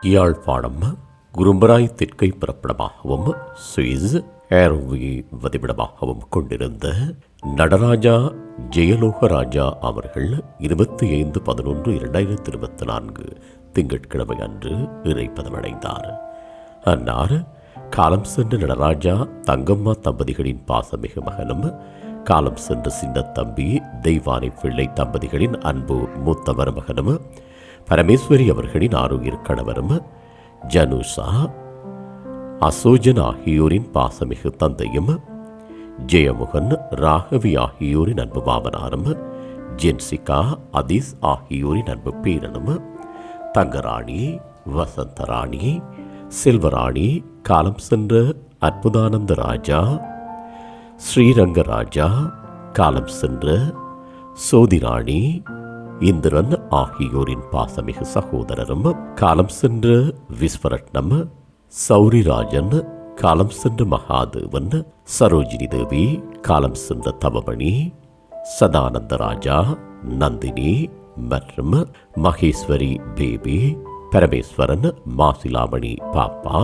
Yazhpanam குரும்பராய் தெற்கை பிறப்பிடமாகவும் Swiss ஏரோவி வதிவிடமாகவும் கொண்டிருந்த நடராஜா ஜெயலோகராஜா அவர்கள் இருபத்தி ஐந்து பதினொன்று இரண்டாயிரத்தி இருபத்தி நான்கு திங்கட்கிழமை அன்று இறைப்பதமடைந்தார். அன்னார் காலம் சென்ற நடராஜா தங்கம்மா தம்பதிகளின் பாசமிகு மகனும் காலம் சென்ற சின்ன தம்பி தெய்வானை பிள்ளை தம்பதிகளின் அன்பு மூத்த மருமகனும் பரமேஸ்வரி அவர்களின் ஆரோக்கிய கணவரும் ஜனுஷா அசோஜன் ஆகியோரின் பாசமிகு தந்தையும் ஜெயமுகன் ராகவி ஆகியோரின் அன்பு பாவனாரும் ஜென்சிகா அதீஸ் ஆகியோரின் அன்பு பேரனும் தங்கராணி வசந்தராணி செல்வராணி காலம் சென்ற அற்புதானந்த ராஜா ஸ்ரீரங்கராஜா காலம் சென்ற சோதிராணி இந்திரன் ஆகியோரின் பாசமிகு சகோதரரும் காலம் சென்ற விஸ்வரட்னம் சௌரிராஜன் காலம் சென்ற மகாதேவன் சரோஜினி தேவி காலம் சென்ற தவமணி சதானந்த ராஜா நந்தினி மற்றும் மகேஸ்வரி பேபி பரமேஸ்வரன் மாசிலாமணி பாப்பா